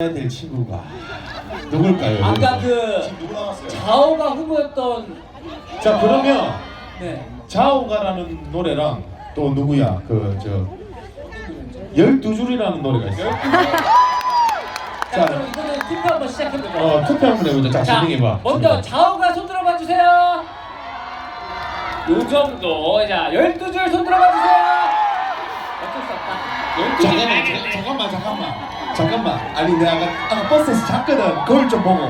해야 될 친구가 누굴까요? 아까 그 누구 남았어요? 자오가 후보였던 자 그러면 네. 자오가라는 노래랑 또 누구야 그 저 열두 줄이라는 노래가 있어요. 자, 그럼 이거는 투표 한번 시작해보죠. 어 투표 한번 해보자. 자 자, 진행해봐. 먼저 자오가 손 들어봐 주세요. 요 정도. 자, 12줄 손 들어봐 주세요. 어쩔 수 없다. 12줄 잠깐만 자, 돼. 잠깐만 잠깐만 잠깐만 아니 내가 아까, 아까 버스에서 잤거든 그걸 좀 보고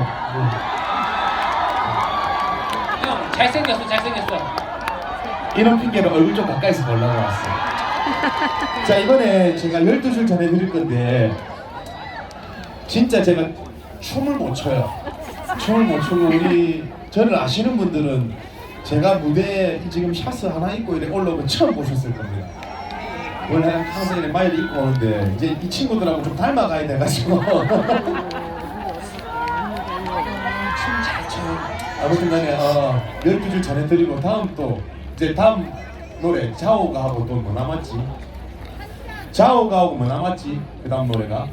형, 잘생겼어, 잘생겼어. 이런 핑계로 얼굴 좀 가까이서 보려고 왔어. 자 이번에 제가 12줄 전해드릴 건데 진짜 제가 춤을 못 춰요. 춤을 못 추고 우리 저를 아시는 분들은 제가 무대에 지금 샤스 하나 입고 이렇게 올라오면 처음 보셨을 겁니다. 원래 항상 이렇게 마이를 입고 오는데 이제 이 친구들하고 좀 닮아가야 돼가지고 춤잘 춰요. 아무튼 간에 어, 12줄 전해드리고 다음 또 이제 다음 노래 자오가 하고 또 뭐 남았지? 자오가 하고 뭐 남았지? 그 다음 노래가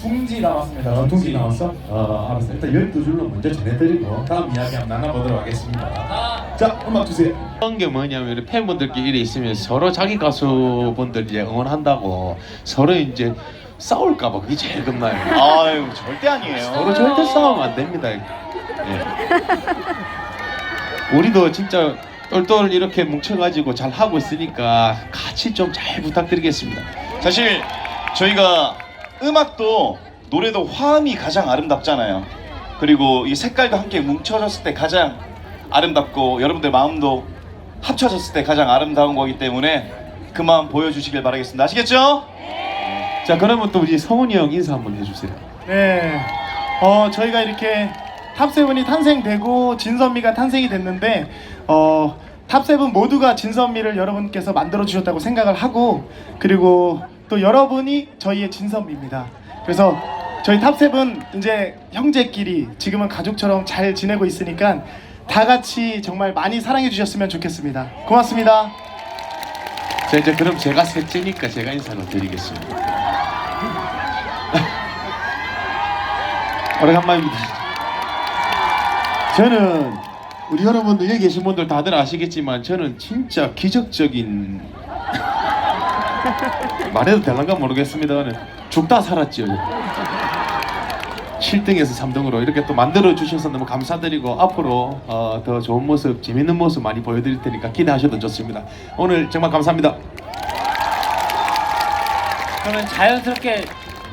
둥지 남았습니다. 어, 둥지 남았어? 어, 알았어. 일단 12줄로 먼저 전해드리고 다음 이야기 한번 나눠보도록 하겠습니다. 아, 자, 음악 주세요. 그런 게 뭐냐면 우리 팬분들끼리 있으면 서로 자기 가수분들 이제 응원한다고 서로 이제 싸울까봐 그게 제일 겁나요. 아유 절대 아니에요. 서로 절대 싸우면 안 됩니다. 예. 우리도 진짜 똘똘 이렇게 뭉쳐가지고 잘 하고 있으니까 같이 좀 잘 부탁드리겠습니다. 사실 저희가 음악도 노래도 화음이 가장 아름답잖아요. 그리고 이 색깔도 함께 뭉쳐졌을 때 가장 아름답고 여러분들 마음도 합쳐졌을 때 가장 아름다운 거기 때문에 그 마음 보여주시길 바라겠습니다. 아시겠죠? 자 그러면 또 우리 성훈이 형 인사 한번 해주세요. 네. 어, 저희가 이렇게 탑세븐이 탄생되고 진선미가 탄생이 됐는데 어, 탑세븐 모두가 진선미를 여러분께서 만들어 주셨다고 생각을 하고 그리고 또 여러분이 저희의 진선미입니다. 그래서 저희 탑세븐 이제 형제끼리 지금은 가족처럼 잘 지내고 있으니까 다 같이 정말 많이 사랑해 주셨으면 좋겠습니다. 고맙습니다. 자 이제 그럼 제가 셋째니까 제가 인사를 드리겠습니다. 오래간만입니다. 저는 우리 여러분들 여기 계신 분들 다들 아시겠지만 저는 진짜 기적적인 말해도 되는가 모르겠습니다만 죽다 살았죠. 7등에서 3등으로 이렇게 또 만들어 주셔서 너무 감사드리고 앞으로 어, 더 좋은 모습, 재밌는 모습 많이 보여드릴 테니까 기대하셔도 좋습니다. 오늘 정말 감사합니다. 그러면 자연스럽게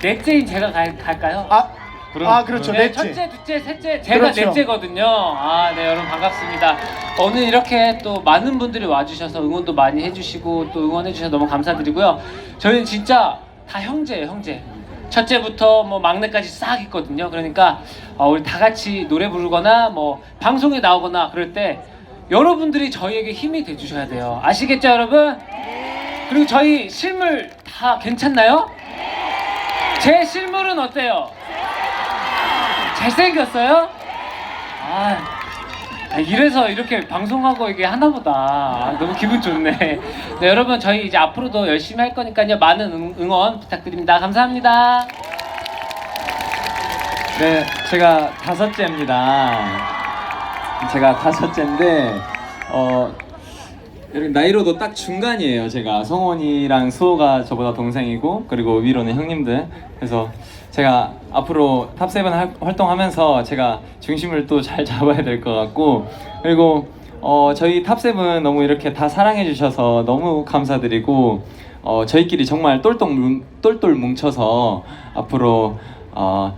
넷째인 제가 갈, 갈까요? 아, 그럼- 아 그렇죠. 네, 넷째. 첫째, 둘째, 셋째, 제가 그렇죠. 넷째거든요. 아, 네, 여러분 반갑습니다. 오늘 이렇게 또 많은 분들이 와주셔서 응원도 많이 해주시고 또 응원해주셔서 너무 감사드리고요. 저희는 진짜 다 형제예요, 형제. 첫째부터 뭐 막내까지 싹 있거든요. 그러니까 어, 우리 다 같이 노래 부르거나 뭐 방송에 나오거나 그럴 때 여러분들이 저희에게 힘이 돼 주셔야 돼요. 아시겠죠, 여러분? 그리고 저희 실물 다 괜찮나요? 제 실물은 어때요? 잘생겼어요? 아, 아, 이래서 이렇게 방송하고 이게 하나보다 아, 너무 기분 좋네. 네, 여러분 저희 이제 앞으로도 열심히 할 거니까요 많은 응, 응원 부탁드립니다. 감사합니다. 네, 제가 다섯째입니다. 제가 다섯째인데 어 나이로도 딱 중간이에요. 제가 성원이랑 수호가 저보다 동생이고 그리고 위로는 형님들. 그래서 제가 앞으로 탑세븐 할- 활동하면서 제가 중심을 또 잘 잡아야 될 것 같고 그리고 어 저희 탑세븐 너무 이렇게 다 사랑해 주셔서 너무 감사드리고 어 저희끼리 정말 똘똘 뭉, 똘똘 뭉쳐서 앞으로 어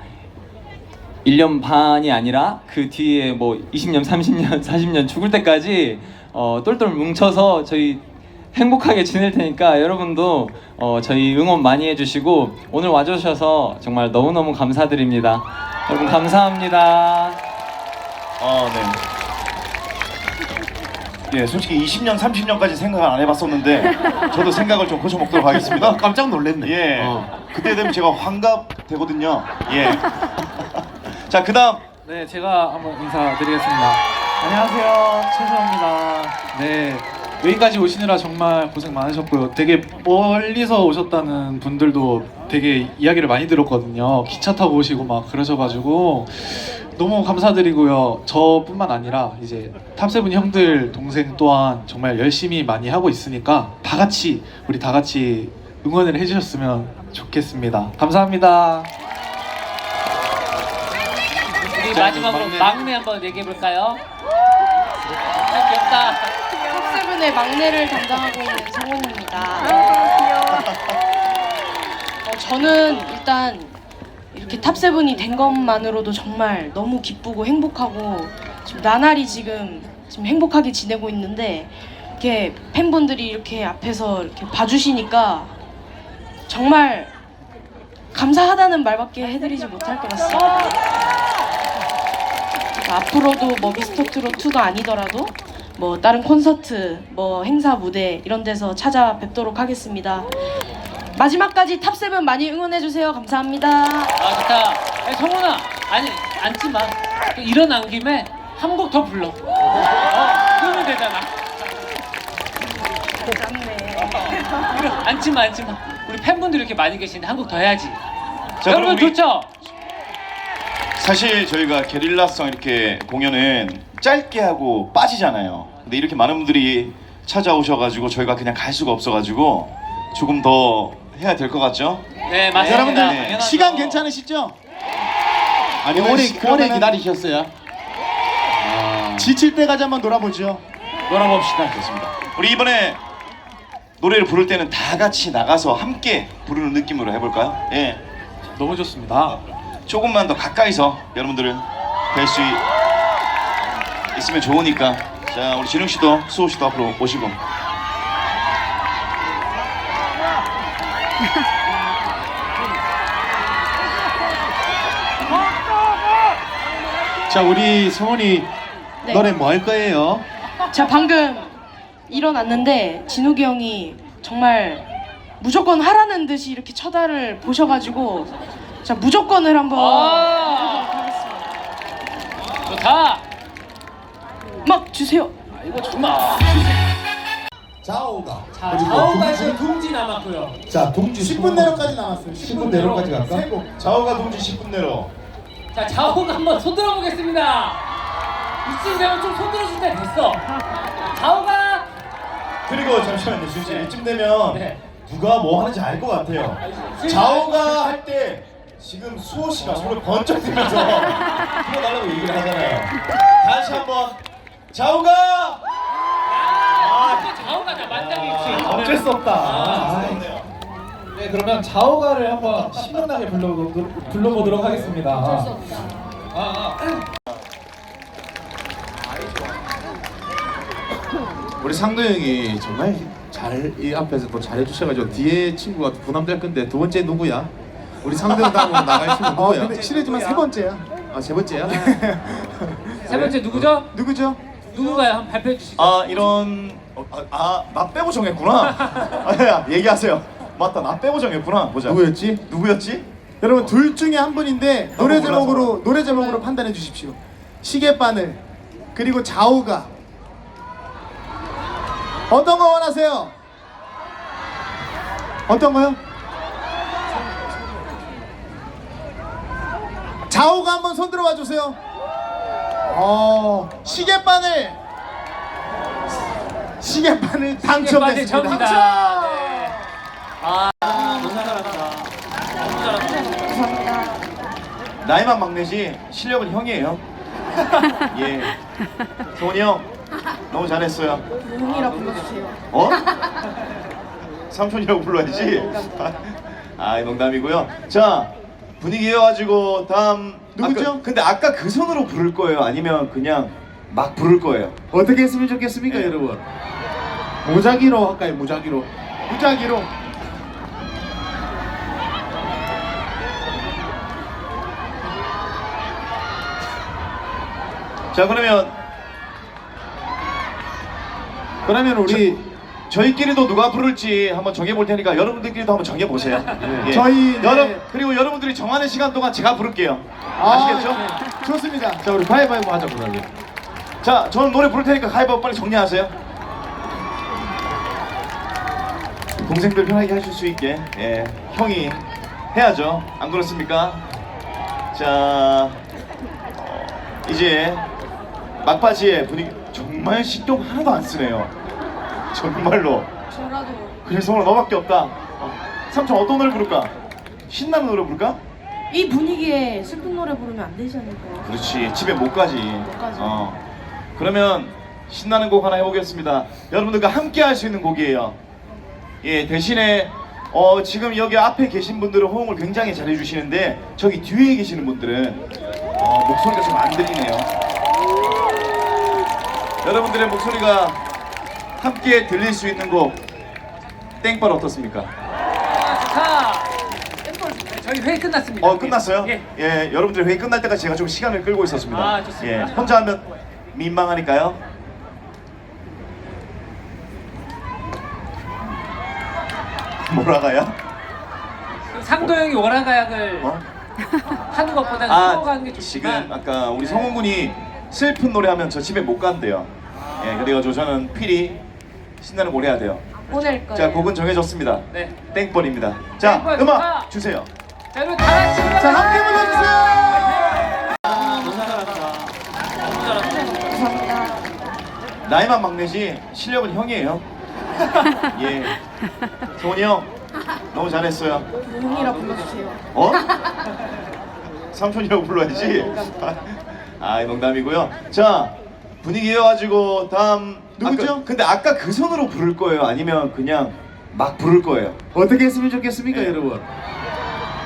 1년 반이 아니라 그 뒤에 뭐 20년, 30년, 40년 죽을 때까지 어, 똘똘 뭉쳐서 저희 행복하게 지낼 테니까 여러분도 어, 저희 응원 많이 해주시고 오늘 와주셔서 정말 너무너무 감사드립니다. 여러분 감사합니다. 어, 네. 예, 솔직히 20년, 30년까지 생각을 안 해봤었는데 저도 생각을 좀 고쳐먹도록 하겠습니다. 깜짝 놀랐네. 예, 어. 그때 되면 제가 환갑 되거든요. 예. 자, 그다음 네, 제가 한번 인사드리겠습니다. 안녕하세요. 최소입니다. 네, 여기까지 오시느라 정말 고생 많으셨고요. 되게 멀리서 오셨다는 분들도 되게 이야기를 많이 들었거든요. 기차 타고 오시고 막 그러셔가지고 너무 감사드리고요. 저뿐만 아니라 이제 탑세븐 형들 동생 또한 정말 열심히 많이 하고 있으니까 다 같이 우리 다 같이 응원을 해주셨으면 좋겠습니다. 감사합니다. 우리 자, 마지막으로 막내. 막내 한번 얘기해 볼까요? 아, 귀엽다. 탑세븐의 막내를 담당하고 있는 성훈입니다. 어, 저는 일단 이렇게 탑세븐이 된 것만으로도 정말 너무 기쁘고 행복하고 지금 나날이 지금 지금 행복하게 지내고 있는데 이렇게 팬분들이 이렇게 앞에서 이렇게 봐주시니까 정말 감사하다는 말밖에 해드리지 못할 것 같습니다. 앞으로도 뭐 미스터 트롯 2가 아니더라도 뭐 다른 콘서트, 뭐 행사 무대 이런 데서 찾아뵙도록 하겠습니다. 마지막까지 탑세븐 많이 응원해 주세요. 감사합니다. 아 좋다. 아니, 성훈아, 아니 앉지 마. 또 일어난 김에 한 곡 더 불러. 어, 그러면 되잖아. 이거 앉지 마, 앉지 마. 우리 팬분들 이렇게 많이 계시는데 한 곡 더 해야지. 자, 여러분 우리- 좋죠? 사실 저희가 게릴라성 이렇게 공연은 짧게 하고 빠지잖아요. 근데 이렇게 많은 분들이 찾아오셔가지고 저희가 그냥 갈 수가 없어가지고 조금 더 해야 될 것 같죠? 네, 맞습니다. 여러분들 당연하죠. 시간 괜찮으시죠? 아니 네, 오래 그러면은- 오래 기다리셨어요? 지칠 때까지 한번 놀아보죠. 놀아봅시다. 좋습니다. 우리 이번에 노래를 부를 때는 다 같이 나가서 함께 부르는 느낌으로 해볼까요? 예. 너무 좋습니다. 조금만 더 가까이서 여러분들을 뵐 수 있으면 좋으니까 자 우리 진웅 씨도 수호 씨도 앞으로 오시고 자 우리 성훈이 네. 노래 뭐 할 거예요? 제가 방금 일어났는데 진욱이 형이 정말 무조건 하라는 듯이 이렇게 쳐다를 보셔가지고 자 무조건을 한번 아, 좋다. 막 주세요. 아, 이거 정말. 자오가. 자, 좌우가. 지금 둥지 남았고요. 자, 동지 10분 내로까지 나왔어요. 10분 내로까지 갈까? 세 곡. 자오가 동지 10분 내로. 자, 좌우가 한번 손들어 보겠습니다. 이쯤 되면 좀 손들어 줄 때 됐어. 좌우가 그리고 잠시만요, 준씨 이쯤 되면 네. 누가 뭐 하는지 알 것 같아요. 자오가 할 때 지금 수호 씨가 손을 번쩍 들면서 풀어달라고 얘기를 하잖아요. 다시 한번 자오가. 아, 또 좌우가 다 만장일치. 어쩔 수 없다. 아, 아, 네, 그러면 자오가를 한번 신명나게 불러, 불러보도록 하겠습니다. 우리 상도 형이 정말 잘 이 앞에서 또 잘해주셔가지고 뒤에 친구가 부담될 건데 두 번째 누구야? 우리 상도 형 다음으로 나갈 친구 어, 누구야? 근데 실례지만 세 번째야. 아 세 번째야? 세 번째 누구죠? 누구죠? 누구가요? 한번 발표해 주시죠. 아 이런 아나 빼고 정했구나 아 야 얘기하세요 맞다 나 빼고 정했구나 보자 누구였지? 누구였지? 여러분 둘 중에 한 분인데 노래 몰라서. 제목으로 노래 제목으로 판단해 주십시오. 시계바늘 그리고 좌우가 어떤 거 원하세요? 어떤 거요? 좌우가 한번 손 들어봐 주세요. 어 시계바늘 시계바늘 당첨됐습니다. 당첨! 네. 아, 너무 잘한다. 너무 잘한다. 나이만 막내지 실력은 형이에요 예 성훈이 형 너무 잘했어요 형이라 불러주세요. 어? 삼촌이라고 불러야지. 아, 농담이고요. 자, 분위기 이어가지고 다음 누구죠? 아까, 근데 아까 그 손으로 부를 거예요? 아니면 그냥 막 부를 거예요? 어떻게 했으면 좋겠습니까 네. 여러분? 무작위로 할까요 무작위로? 무작위로 자, 그러면 그러면 우리 저희끼리도 누가 부를지 한번 정해볼 테니까 여러분들끼리도 한번 정해보세요. 예. 저희, 네. 여러, 그리고 여러분들이 정하는 시간 동안 제가 부를게요. 아시겠죠? 네. 좋습니다. 자 우리 가위바위보 하자 그러면. 자, 저는 노래 부를 테니까 가위바위보 빨리 정리하세요. 동생들 편하게 하실 수 있게 예, 형이 해야죠. 안 그렇습니까? 자, 어, 이제 막바지에 분위기 정말 신경 하나도 안 쓰네요. 정말로. 저라도 그래서 오늘 너밖에 없다. 어, 삼촌 어떤 노래 부를까? 신나는 노래 부를까? 이 분위기에 슬픈 노래 부르면 안 되지 않을까요? 그렇지 집에 못 가지. 가지. 어. 그러면 신나는 곡 하나 해보겠습니다. 여러분들과 함께 할 수 있는 곡이에요. 예 대신에 어, 지금 여기 앞에 계신 분들은 호응을 굉장히 잘 해 주시는데 저기 뒤에 계시는 분들은 어, 목소리가 좀 안 들리네요. 여러분들의 목소리가 함께 들릴 수 있는 곡 땡벌 어떻습니까? 아, 좋다. 저희 회의 끝났습니다. 어 끝났어요? 예. 예, 여러분들 회의 끝날 때까지 제가 좀 시간을 끌고 있었습니다. 아, 좋습니다. 예, 혼자 하면 민망하니까요. 뭐라가요? 상도 형이 월화가약을 어? 하는 것보다는 아, 수업하는 게 좋지만 지금 아까 우리 성훈 군이 슬픈 노래 하면 저 집에 못 간대요. 예, 그래가지고 저는 필히 신나는 노래 해야 돼요. 보낼 거예요. 자, 곡은 정해졌습니다. 네. 땡벌입니다. 자, 땡벌 음악 좋다. 주세요. 자 여러분 다 같이 자 함께 불러주세요. 나이만 막내지 실력은 형이에요. 예. 성훈이 형 너무 잘했어요. 형이라 불러주세요. 어? 삼촌이라고 불러야지. 아, 농담이고요. 자, 분위기 이어가지고 다음 누구죠? 아까- 근데 아까 그 손으로 부를 거예요? 아니면 그냥 막 부를 거예요? 어떻게 했으면 좋겠습니까, 네. 여러분?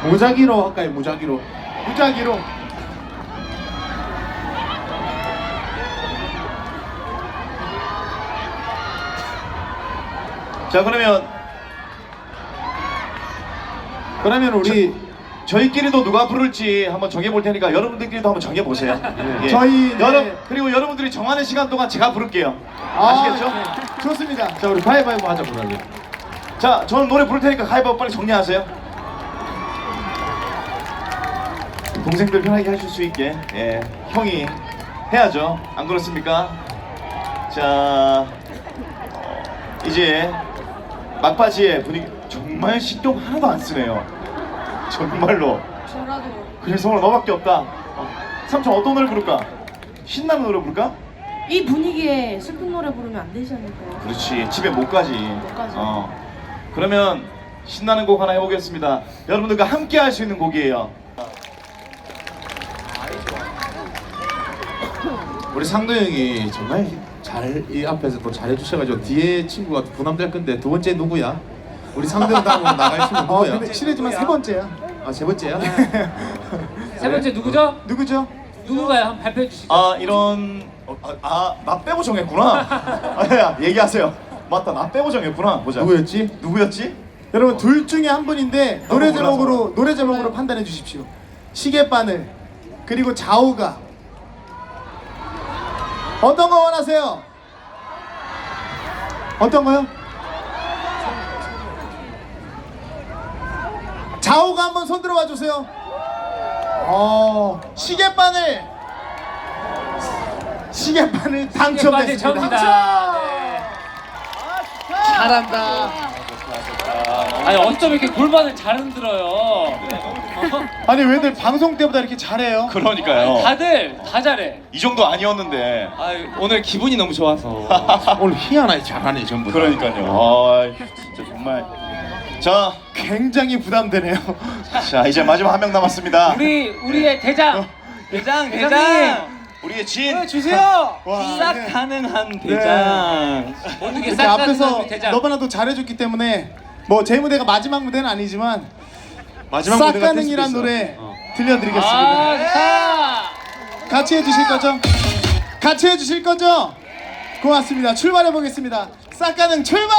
무작위로 할까요, 무작위로? 무작위로. 자, 그러면 그러면 우리 저희끼리도 누가 부를지 한번 정해볼 테니까 여러분들끼리도 한번 정해보세요. 예. 저희, 네. 여러, 그리고 여러분들이 정하는 시간 동안 제가 부를게요. 아 시겠죠? 네. 좋습니다. 자 우리 가위바위보 하자, 그러면. 자, 저는 노래 부를 테니까 가위바위보 빨리 정리하세요. 동생들 편하게 하실 수 있게 예, 형이 해야죠. 안 그렇습니까? 자, 어, 이제 막바지에 분위기 정말 신경 하나도 안 쓰네요. 정말로. 저라도 그래서 오늘 너밖에 없다. 어, 삼촌 어떤 노래 부를까? 신나는 노래 부를까? 이 분위기에 슬픈 노래 부르면 안 되지 않을까요? 그렇지 집에 못 가지. 가지. 어. 그러면 신나는 곡 하나 해보겠습니다. 여러분들과 함께 할 수 있는 곡이에요. 우리 상도 형이 정말 잘 이 앞에서 또 잘해주셔가지고 뒤에 친구가 부담될 건데 두 번째 누구야? 우리 상도 형 다음으로 나갈 친구 어, 누구야? 근데 실례지만 세 번째야. 아 세 번째야? 세 번째 누구죠? 누구죠? 누군가요? 한번 발표해 주시죠. 아 이런 어, 아, 아, 나 빼고 정했구나. 아, 야, 얘기하세요. 맞다 나 빼고 정했구나. 보자. 누구였지? 누구였지? 여러분 둘 중에 한 분인데 노래 몰라서. 제목으로 노래 제목으로 판단해 주십시오. 시계바늘 그리고 좌우가 어떤 거 원하세요? 어떤 거요? 좌우가 한번 손 들어봐 주세요. 어 시계바늘 시계바늘 당첨됐습니다. 접니다. 네. 잘한다. 아니 어쩜 이렇게 골반을 잘 흔들어요. 아니 왜들 방송 때보다 이렇게 잘해요? 그러니까요. 다들 다 잘해. 이 정도 아니었는데. 아 오늘 기분이 너무 좋아서 오늘 희한하게 잘하네 전부 다. 그러니까요. 아 진짜 정말. 자, 굉장히 부담되네요. 자 이제 마지막 한 명 남았습니다. 우리 우리의 대장 대장 대장님 대장 우리의 진. 주세요. 와, 싹 네. 가능한 대장 모든 게 이렇게 싹 가는 앞에서 우리 대장. 너무나도 잘해줬기 때문에 뭐 제 무대가 마지막 무대는 아니지만 마지막 싹 무대가 될 가능이란 있어. 노래 어. 들려드리겠습니다. 아 좋다. 같이 해주실 거죠? 같이 해주실 거죠? 고맙습니다. 출발해 보겠습니다. 싹 가능 출발!